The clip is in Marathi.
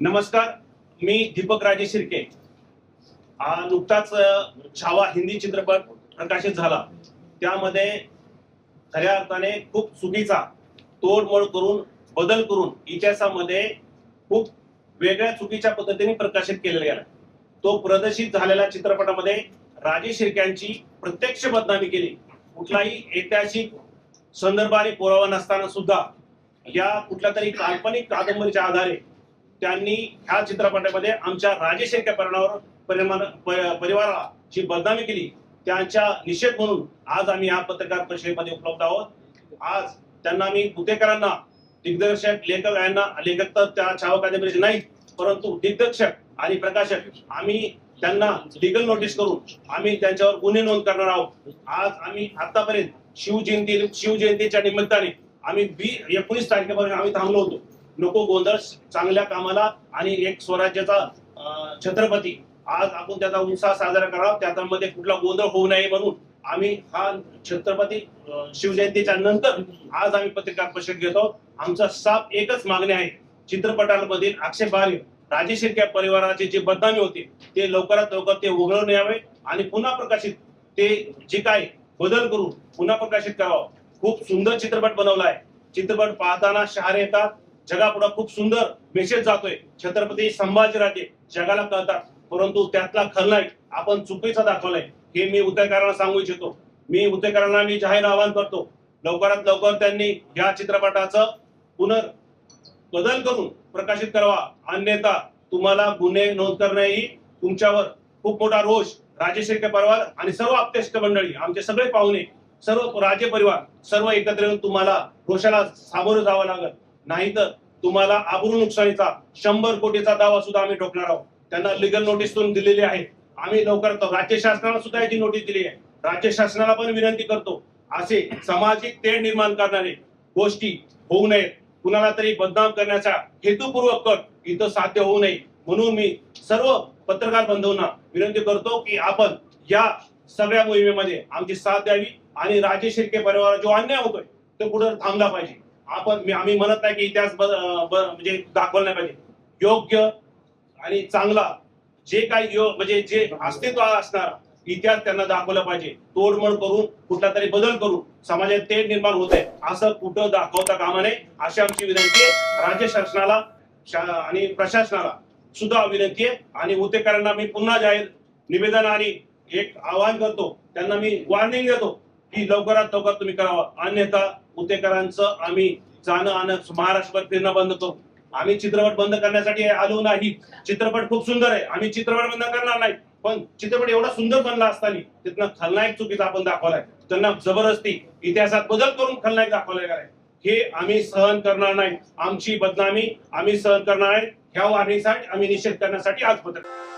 नमस्कार मी दीपक राजे शिर्के. हा नुकताच छावा हिंदी चित्रपट प्रकाशित झाला. त्यामध्ये खऱ्या अर्थाने खूप चुकीचा तोडमोड करून बदल करून इतिहासामध्ये खूप वेगळ्या चुकीच्या पद्धतीने प्रकाशित केलेला गेला. तो प्रदर्शित झालेल्या चित्रपटामध्ये राजे शिर्क्यांची प्रत्यक्ष बदनामी केली. कुठलाही ऐतिहासिक संदर्भ आणि पुरावा नसताना सुद्धा या कुठल्या तरी काल्पनिक कादंबरीच्या आधारे त्यांनी ह्या चित्रपटामध्ये आमच्या राजेश परिणामावर परिणाम परिवाराची बदनामी केली त्यांच्या निषेध म्हणून आज आम्ही या पत्रकार परिषदेमध्ये उपलब्ध आहोत. आज त्यांना मी गुतेकरांना दिग्दर्शक लेखक यांना लेखक तर त्या छावा कादंबरीचे नाही परंतु दिग्दर्शक आणि प्रकाशक आम्ही त्यांना लिगल नोटीस करून आम्ही त्यांच्यावर गुन्हे नोंद करणार आहोत. आज आम्ही आतापर्यंत शिवजयंती शिवजयंतीच्या निमित्ताने आम्ही बी एकोणीस तारखेपर्यंत आम्ही थांबलो होतो. नको गोंधळ चांगल्या कामाला आणि एक स्वराज्याचा छत्रपती. आज आपण त्याचा उत्साह साजरा करावा त्यामध्ये कुठला गोंधळ होऊ नये म्हणून आम्ही हा छत्रपती शिवजयंतीच्या नंतर आज आम्ही पत्रकार परिषद घेतो. आमचा साफ एकच मागणी आहे. चित्रपटांमधील आक्षेपार्ह राजे शिर्क्या परिवाराची जी बदनामी होती ते लवकरात लवकर ते उघडून यावे आणि पुन्हा प्रकाशित. ते जे काय बदल करून पुन्हा प्रकाशित करावं. खूप सुंदर चित्रपट बनवलाय. चित्रपट पाहताना शहारे येतात. जगापुढे खूप सुंदर मेसेज जातोय. छत्रपती संभाजीराजे जगाला कळतात. परंतु त्यातला खलनायक आपण चुकीचा दाखवलाय. हे मी उदयकारांना सांगू इच्छितो. मी उदयकारांना मी जाहीर आवाहन करतो. लवकरात लवकर त्यांनी या चित्रपटाचं पुनर् बदल करून प्रकाशित करावा. अन्यथा तुम्हाला गुन्हे नोंद करणे ही तुमच्यावर खूप मोठा रोष राजेशिर्के परिवार आणि सर्व आप्तेष्ट मंडळी आमचे सगळे पाहुणे सर्व राजे परिवार सर्व एकत्र येऊन तुम्हाला रोषाला सामोरं जावं लागल. नाहीतर तुम्हाला आबरू नुकसानीचा शंभर कोटीचा दावा सुद्धा आम्ही ठोकणार आहोत. त्यांना लिगल नोटीस करून दिलेली आहे. आम्ही लवकर राज्य शासनाला सुद्धा याची नोटीस दिली आहे. राज्य शासनाला पण विनंती करतो असे सामाजिक तेढ निर्माण करणारे गोष्टी होऊ नयेत. कुणाला तरी बदनाम करण्याचा हेतुपूर्वक कट इथं साध्य होऊ नये. म्हणून मी सर्व पत्रकार बंधूंना विनंती करतो की आपण या सगळ्या मोहिमेमध्ये आमची साथ द्यावी आणि राजे शिर्के परिवार जो अन्याय होतोय तो कुठं थांबला पाहिजे. आपण आम्ही म्हणत नाही की इतिहास म्हणजे दाखवला नाही पाहिजे. योग्य आणि चांगला जे काही म्हणजे जे अस्तित्व असणार इतिहास त्यांना दाखवला पाहिजे. तोडमोड करून कुठला तरी बदल करून समाजात तेढ निर्माण होत आहे असं कुठं दाखवता कामा नये अशी आमची विनंती आहे. राज्य शासनाला शा- आणि प्रशासनाला सुद्धा विनंती आहे. आणि उतेकरांना मी पुन्हा जाहीर निवेदन आणि एक आवाहन करतो. त्यांना मी वॉर्निंग देतो की लवकरात लवकर तुम्ही करावं. अन्यथा उतेकरांचं आम्ही जाणं आणि महाराष्ट्रभर फिरणं बंद करतो आम्ही चित्रपट बंद करण्यासाठी आलो नाही. चित्रपट खूप सुंदर आहे. आम्ही चित्रपट बंद करणार नाही. पण चित्रपट एवढा सुंदर बनला असताना तिथनं खलनायक चुकीचा आपण दाखवलाय. त्यांना जबरदस्ती इतिहासात बदल करून खलनायक दाखवलाय काय हे आम्ही सहन करणार नाही. आमची बदनामी आम्ही सहन करणार आहे. ह्या वाढणीसाठी आम्ही निषेध करण्यासाठी आज पत्रकार